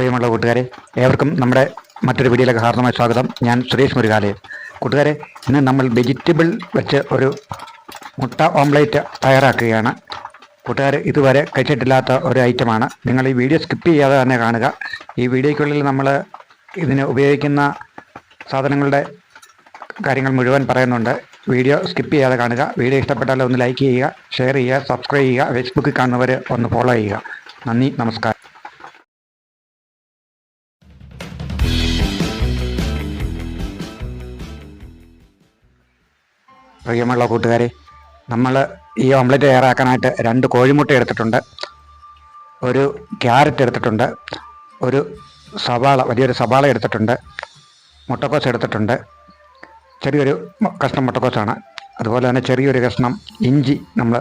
പ്രിയമുള്ള കൂട്ടുകാരെ ഏവർക്കും നമ്മുടെ മറ്റൊരു വീഡിയോയിലേക്ക് ഹാർദമായ സ്വാഗതം. ഞാൻ സുരേഷ് മുരുകാലയം കൂട്ടുകാരെ ഇന്ന് നമ്മൾ വെജിറ്റബിൾ വെച്ച് ഒരു മുട്ട ഓംലേറ്റ് തയ്യാറാക്കുകയാണ്. കൂട്ടുകാർ ഇതുവരെ കഴിച്ചിട്ടില്ലാത്ത ഒരു ഐറ്റമാണ്. നിങ്ങൾ ഈ വീഡിയോ സ്കിപ്പ് ചെയ്യാതെ തന്നെ കാണുക. ഈ വീഡിയോയ്ക്കുള്ളിൽ നമ്മൾ ഇതിന് ഉപയോഗിക്കുന്ന സാധനങ്ങളുടെ കാര്യങ്ങൾ മുഴുവൻ പറയുന്നുണ്ട്. വീഡിയോ സ്കിപ്പ് ചെയ്യാതെ കാണുക. വീഡിയോ ഇഷ്ടപ്പെട്ടാൽ ഒന്ന് ലൈക്ക് ചെയ്യുക ഷെയർ ചെയ്യുക സബ്സ്ക്രൈബ് ചെയ്യുക ഫേസ്ബുക്കിൽ കാണുന്നവർ ഒന്ന് ഫോളോ ചെയ്യുക. നന്ദി നമസ്കാരം. പ്രിയമുള്ള കൂട്ടുകാരെ നമ്മൾ ഈ ഓംലെറ്റ് തയ്യാറാക്കാനായിട്ട് രണ്ട് കോഴിമുട്ട എടുത്തിട്ടുണ്ട്. ഒരു ക്യാരറ്റ് എടുത്തിട്ടുണ്ട്. ഒരു സവാള വലിയൊരു സവാള എടുത്തിട്ടുണ്ട്. മുട്ടക്കോസ് എടുത്തിട്ടുണ്ട്. ചെറിയൊരു കഷ്ണം മുട്ടക്കോസാണ്. അതുപോലെ തന്നെ ചെറിയൊരു കഷ്ണം ഇഞ്ചി നമ്മൾ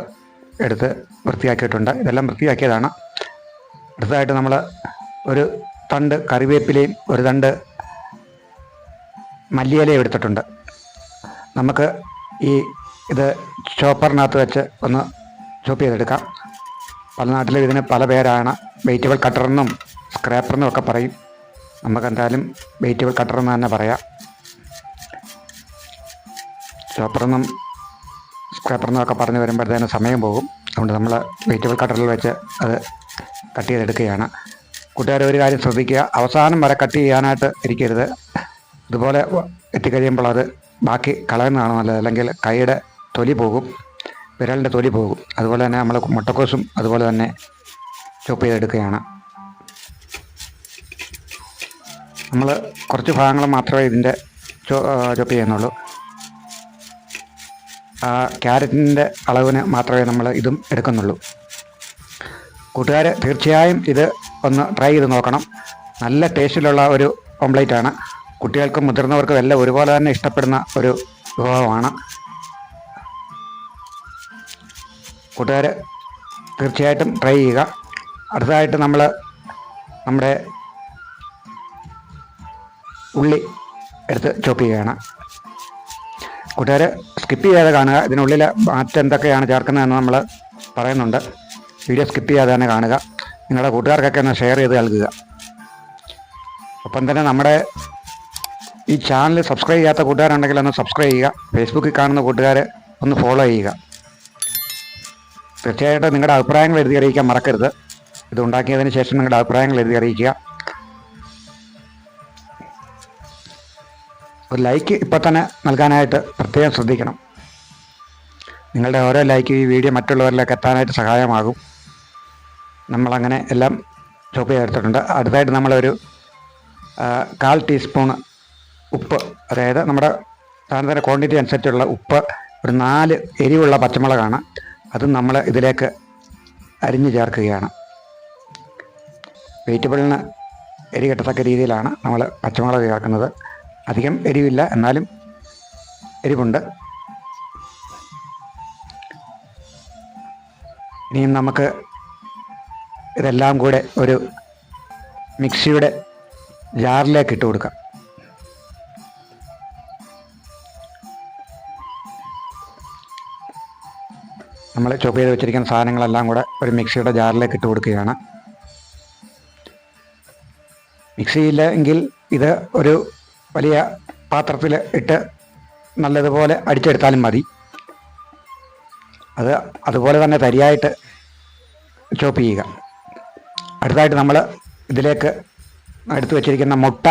എടുത്ത് വൃത്തിയാക്കിയിട്ടുണ്ട്. ഇതെല്ലാം വൃത്തിയാക്കിയതാണ്. അടുത്തതായിട്ട് നമ്മൾ ഒരു തണ്ട് കറിവേപ്പിലയും ഒരു തണ്ട് മല്ലിയിലയും എടുത്തിട്ടുണ്ട്. നമുക്ക് ഈ ഇത് ചോപ്പറിനകത്ത് വെച്ച് ഒന്ന് ചോപ്പ് ചെയ്തെടുക്കാം. പല നാട്ടിലും ഇതിന് പല പേരാണ്. വെജിറ്റബിൾ കട്ടറെന്നും സ്ക്രാപ്പറെന്നും ഒക്കെ പറയും. നമുക്ക് എന്തായാലും വെജിറ്റബിൾ കട്ടറെന്ന് തന്നെ പറയാം. ചോപ്പറെന്നും സ്ക്രാപ്പറെന്നും ഒക്കെ പറഞ്ഞു വരുമ്പോഴത്തേനും സമയം പോകും. അതുകൊണ്ട് നമ്മൾ വെജിറ്റബിൾ കട്ടറിൽ വെച്ച് അത് കട്ട് ചെയ്തെടുക്കുകയാണ്. കൂട്ടുകാർ ഒരു കാര്യം ശ്രദ്ധിക്കുക. അവസാനം വരെ കട്ട് ചെയ്യാനായിട്ട് ഇരിക്കരുത്. ഇതുപോലെ എത്തിക്കഴിയുമ്പോൾ അത് ബാക്കി കളയുന്നതാണ് നല്ലത് അല്ലെങ്കിൽ കൈയുടെ തൊലി പോകും വിരലിന്റെ തൊലി പോകും. അതുപോലെ തന്നെ നമ്മൾ മുട്ടക്കോസും അതുപോലെ തന്നെ ചോപ്പ് ചെയ്തെടുക്കുകയാണ്. നമ്മൾ കുറച്ച് ഭാഗങ്ങൾ മാത്രമേ ഇതിന്റെ ചോപ്പ് ചെയ്യുന്നുള്ളൂ. ആ ക്യാരറ്റിന്റെ അളവിന് മാത്രമേ നമ്മൾ ഇതും എടുക്കുന്നുള്ളൂ. കൂട്ടുകാർ തീർച്ചയായും ഇത് ഒന്ന് ട്രൈ ചെയ്ത് നോക്കണം. നല്ല ടേസ്റ്റിലുള്ള ഒരു ഓംലേറ്റാണ് കുട്ടികൾക്കും മുതിർന്നവർക്കും എല്ലാം ഒരുപോലെ തന്നെ ഇഷ്ടപ്പെടുന്ന ഒരു വിഭവമാണ്. കൂട്ടുകാർ തീർച്ചയായിട്ടും ട്രൈ ചെയ്യുക. അടുത്തതായിട്ട് നമ്മൾ നമ്മുടെ ഉള്ളി എടുത്ത് ചോപ്പ് ചെയ്യുകയാണ്. കൂട്ടുകാർ സ്കിപ്പ് ചെയ്യാതെ കാണുക. ഇതിനുള്ളിൽ മറ്റെന്തൊക്കെയാണ് ചേർക്കുന്നതെന്ന് നമ്മൾ പറയുന്നുണ്ട്. വീഡിയോ സ്കിപ്പ് ചെയ്യാതെ തന്നെ കാണുക. നിങ്ങളുടെ കൂട്ടുകാർക്കൊക്കെ ഒന്ന് ഷെയർ ചെയ്ത് നൽകുക. ഒപ്പം തന്നെ നമ്മുടെ ഈ ചാനൽ സബ്സ്ക്രൈബ് ചെയ്യാത്ത കൂട്ടുകാരുണ്ടെങ്കിൽ ഒന്ന് സബ്സ്ക്രൈബ് ചെയ്യുക. ഫേസ്ബുക്കിൽ കാണുന്ന കൂട്ടുകാർ ഒന്ന് ഫോളോ ചെയ്യുക. തീർച്ചയായിട്ടും നിങ്ങളുടെ അഭിപ്രായങ്ങൾ എഴുതി അറിയിക്കാൻ മറക്കരുത്. ഇത് ഉണ്ടാക്കിയതിന് ശേഷം നിങ്ങളുടെ അഭിപ്രായങ്ങൾ എഴുതി അറിയിക്കുക. ഒരു ലൈക്ക് ഇപ്പോൾ തന്നെ നൽകാനായിട്ട് പ്രത്യേകം ശ്രദ്ധിക്കണം. നിങ്ങളുടെ ഓരോ ലൈക്കും ഈ വീഡിയോ മറ്റുള്ളവരിലേക്ക് എത്താനായിട്ട് സഹായമാകും. നമ്മളങ്ങനെ എല്ലാം ചോപ്പ് ചെയ്തെടുത്തിട്ടുണ്ട്. അടുത്തായിട്ട് നമ്മളൊരു കാൽ ടീസ്പൂൺ ഉപ്പ്. അതായത് നമ്മുടെ സാധനത്തിന്റെ ക്വാണ്ടിറ്റി അനുസരിച്ചുള്ള ഉപ്പ് ഒരു നാല് എരിവുള്ള പച്ചമുളകാണ്. അത് നമ്മൾ ഇതിലേക്ക് അരിഞ്ഞു ചേർക്കുകയാണ്. വെജിറ്റബിളിന് എരി കിട്ടത്തക്ക രീതിയിലാണ് നമ്മൾ പച്ചമുളക് ചേർക്കുന്നത്. അധികം എരിവില്ല എന്നാലും എരിവുണ്ട്. ഇനിയും നമുക്ക് ഇതെല്ലാം കൂടെ ഒരു മിക്സിയുടെ ജാറിലേക്ക് ഇട്ട് കൊടുക്കാം. നമ്മൾ ചോപ്പ് ചെയ്ത് വെച്ചിരിക്കുന്ന സാധനങ്ങളെല്ലാം കൂടെ ഒരു മിക്സിയുടെ ജാറിലേക്ക് ഇട്ട് കൊടുക്കുകയാണ്. മിക്സിയില്ല എങ്കിൽ ഇത് ഒരു വലിയ പാത്രത്തിൽ ഇട്ട് നല്ലതുപോലെ അടിച്ചെടുത്താലും മതി. അത് അതുപോലെ തന്നെ തരിയായിട്ട് ചോപ്പ് ചെയ്യുക. അടുത്തായിട്ട് നമ്മൾ ഇതിലേക്ക് എടുത്തു വച്ചിരിക്കുന്ന മുട്ട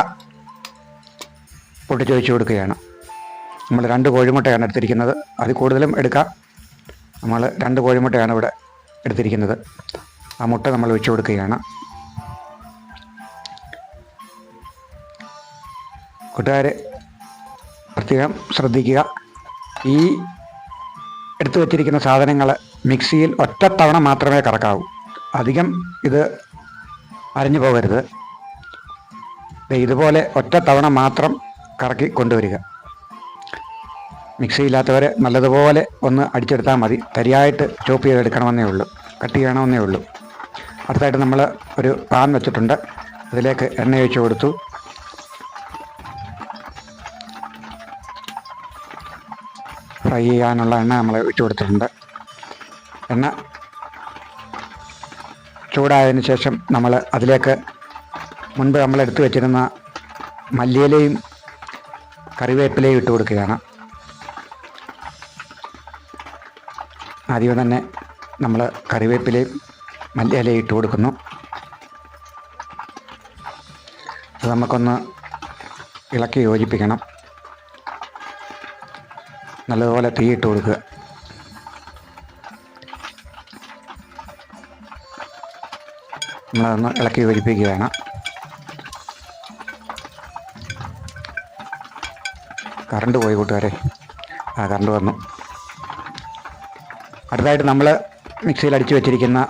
പൊട്ടിച്ചൊഴിച്ചു കൊടുക്കുകയാണ്. നമ്മൾ രണ്ട് കോഴിമുട്ടയാണ് എടുത്തിരിക്കുന്നത്. അത് കൂടുതലും എടുക്കാം. നമ്മൾ രണ്ട് കോഴിമുട്ടയാണ് ഇവിടെ എടുത്തിരിക്കുന്നത്. ആ മുട്ട നമ്മൾ വെച്ചു കൊടുക്കുകയാണ്. കൂട്ടുകാർ പ്രത്യേകം ശ്രദ്ധിക്കുക. ഈ എടുത്തു വച്ചിരിക്കുന്ന സാധനങ്ങൾ മിക്സിയിൽ ഒറ്റത്തവണ മാത്രമേ കറക്കാവൂ. അധികം ഇത് അരഞ്ഞു പോകരുത്. ഇതുപോലെ ഒറ്റത്തവണ മാത്രം കറക്കി കൊണ്ടുവരിക. മിക്സി ഇല്ലാത്തവർ നല്ലതുപോലെ ഒന്ന് അടിച്ചെടുത്താൽ മതി. തരിയായിട്ട് ചോപ്പ് ചെയ്തെടുക്കണമെന്നേ ഉള്ളൂ. കട്ട് ചെയ്യണമെന്നേ ഉള്ളൂ. അടുത്തായിട്ട് നമ്മൾ ഒരു പാൻ വെച്ചിട്ടുണ്ട്. അതിലേക്ക് എണ്ണ ഒഴിച്ച് കൊടുത്തു. ഫ്രൈ ചെയ്യാനുള്ള എണ്ണ നമ്മൾ ഒഴിച്ചു കൊടുത്തിട്ടുണ്ട്. എണ്ണ ചൂടായതിന് ശേഷം നമ്മൾ അതിലേക്ക് മുൻപ് നമ്മൾ എടുത്തു വെച്ചിരുന്ന മല്ലിയിലയും കറിവേപ്പിലയും ഇട്ട് കൊടുക്കുകയാണ്. ആദ്യം തന്നെ നമ്മൾ കറിവേപ്പിലയും മല്ലിയിലയും ഇട്ട് കൊടുക്കുന്നു. അത് നമുക്കൊന്ന് ഇളക്കി യോജിപ്പിക്കണം. നല്ലതുപോലെ തീ ഇട്ട് കൊടുക്കുക. നമ്മളതൊന്ന് ഇളക്കി യോജിപ്പിക്കുകയാണ് കറണ്ട് പോയി കൂട്ടുകാരെ. ആ കറണ്ട് വന്നു. അടുത്തതായിട്ട് നമ്മൾ മിക്സിയിൽ അടിച്ചു വെച്ചിരിക്കുന്ന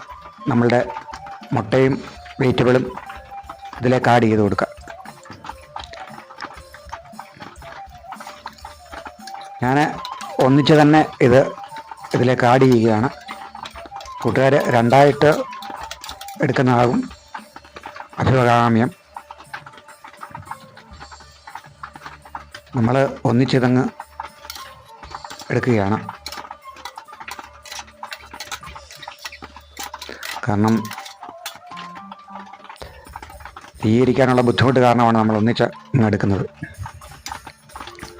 നമ്മളുടെ മുട്ടയും വെജിറ്റബിളും ഇതിലേക്ക് ആഡ് ചെയ്ത് കൊടുക്കുക ഞാൻ ഒന്നിച്ച് തന്നെ ഇത് ഇതിലേക്ക് ആഡ് ചെയ്യുകയാണ്. കൂട്ടുകാർ രണ്ടായിട്ട് എടുക്കുന്നതാകും അഭികാമ്യം. നമ്മൾ ഒന്നിച്ചിതങ്ങ് എടുക്കുകയാണ്. കാരണം തീയിരിക്കാനുള്ള ബുദ്ധിമുട്ട് കാരണമാണ് നമ്മൾ ഒന്നിച്ച് എടുക്കുന്നത്.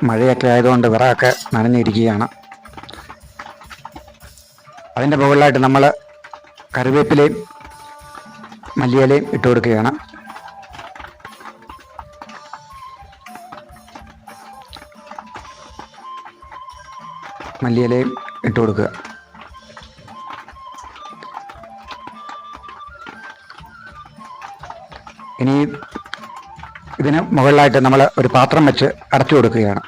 മഴയൊക്കെ ആയതുകൊണ്ട് വിറകൊക്കെ നനഞ്ഞിരിക്കുകയാണ്. അതിന്റെ മുകളിലായിട്ട് നമ്മൾ കറിവേപ്പിലയും മല്ലിയിലയും ഇട്ട് കൊടുക്കുകയാണ്. മല്ലിയിലയും ഇട്ട് കൊടുക്കുക. ഇനി ഇതിന് മുകളിലായിട്ട് നമ്മൾ ഒരു പാത്രം വെച്ച് അടച്ചു കൊടുക്കുകയാണ്.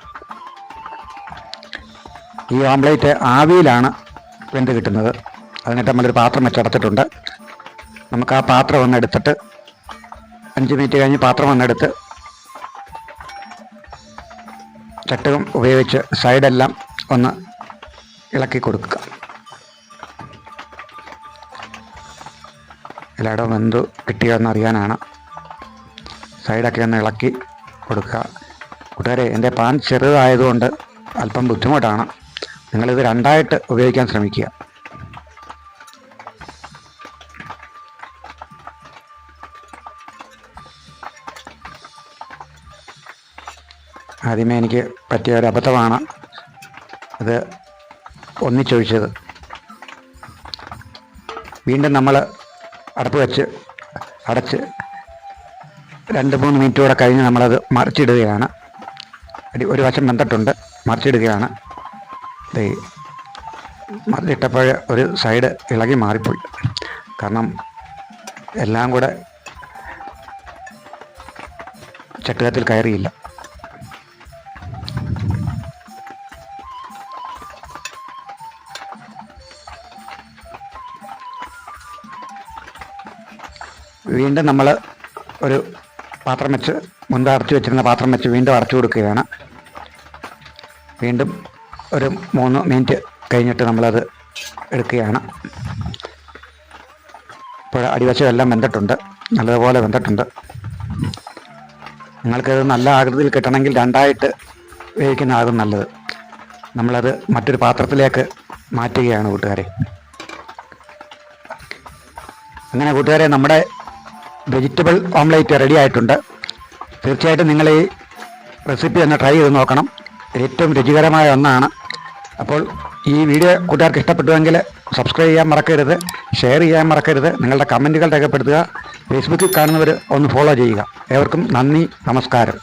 ഈ ഓംലേറ്റ് ആവിയിലാണ് വെന്ത് കിട്ടുന്നത്. അതിനിട്ട് നമ്മളൊരു പാത്രം വെച്ച് അടച്ചിട്ടുണ്ട്. നമുക്ക് ആ പാത്രം ഒന്ന് എടുത്തിട്ട് അഞ്ച് മിനിറ്റ് കഴിഞ്ഞ് പാത്രം ഒന്നെടുത്ത് ചട്ടകം ഉപയോഗിച്ച് സൈഡെല്ലാം ഒന്ന് ഇളക്കി കൊടുക്കുക. എല്ലായിടവും വെന്തു കിട്ടിയോ എന്നറിയാനാണ്. സൈഡൊക്കെ ഒന്ന് ഇളക്കി കൊടുക്കുക. കൂട്ടുകാരെ എന്റെ പാൻ ചെറുതായതുകൊണ്ട് അല്പം ബുദ്ധിമുട്ടാണ്. നിങ്ങളിത് രണ്ടായിട്ട് ഉപയോഗിക്കാൻ ശ്രമിക്കുക. ആദ്യമേ എനിക്ക് പറ്റിയ ഒരു അബദ്ധമാണ് അത് ഒന്നിച്ചൊഴിച്ചത്. വീണ്ടും നമ്മൾ അടപ്പ് വെച്ച് അടച്ച് രണ്ട് മൂന്ന് മിനിറ്റ് കൂടെ കഴിഞ്ഞ് നമ്മളത് മറിച്ചിടുകയാണ്. ഒരു വശം വെന്തിട്ടുണ്ട് മറിച്ചിടുകയാണ്. മറിച്ചിട്ടപ്പോൾ ഒരു സൈഡ് ഇളകി മാറിപ്പോയി. കാരണം എല്ലാം കൂടെ ചട്ടുകത്തിൽ കയറിയില്ല. വീണ്ടും നമ്മൾ ഒരു പാത്രം വെച്ച് മുൻപ് അടച്ചു വെച്ചിരുന്ന പാത്രം വെച്ച് വീണ്ടും അടച്ചു കൊടുക്കുകയാണ്. വീണ്ടും ഒരു മൂന്ന് മിനിറ്റ് കഴിഞ്ഞിട്ട് നമ്മളത് എടുക്കുകയാണ്. ഇപ്പോൾ അടിവശം എല്ലാം വെന്തിട്ടുണ്ട്. നല്ലതുപോലെ വെന്തിട്ടുണ്ട്. നിങ്ങൾക്കത് നല്ല ആകൃതിയിൽ കിട്ടണമെങ്കിൽ രണ്ടായിട്ട് വേവിക്കുന്നതാകും നല്ലത്. നമ്മളത് മറ്റൊരു പാത്രത്തിലേക്ക് മാറ്റുകയാണ് കൂട്ടുകാരെ. അങ്ങനെ കൂട്ടുകാരെ നമ്മുടെ വെജിറ്റബിൾ ഓംലേറ്റ് റെഡി ആയിട്ടുണ്ട്. തീർച്ചയായിട്ടും നിങ്ങൾ ഈ റെസിപ്പി ഒന്ന് ട്രൈ ചെയ്ത് നോക്കണം. ഏറ്റവും രുചികരമായ ഒന്നാണ്. അപ്പോൾ ഈ വീഡിയോ കൂട്ടുകാർക്ക് ഇഷ്ടപ്പെട്ടുവെങ്കിൽ സബ്സ്ക്രൈബ് ചെയ്യാൻ മറക്കരുത് ഷെയർ ചെയ്യാൻ മറക്കരുത് നിങ്ങളുടെ കമന്റുകൾ രേഖപ്പെടുത്തുക ഫേസ്ബുക്കിൽ കാണുന്നവർ ഒന്ന് ഫോളോ ചെയ്യുക. ഏവർക്കും നന്ദി നമസ്കാരം.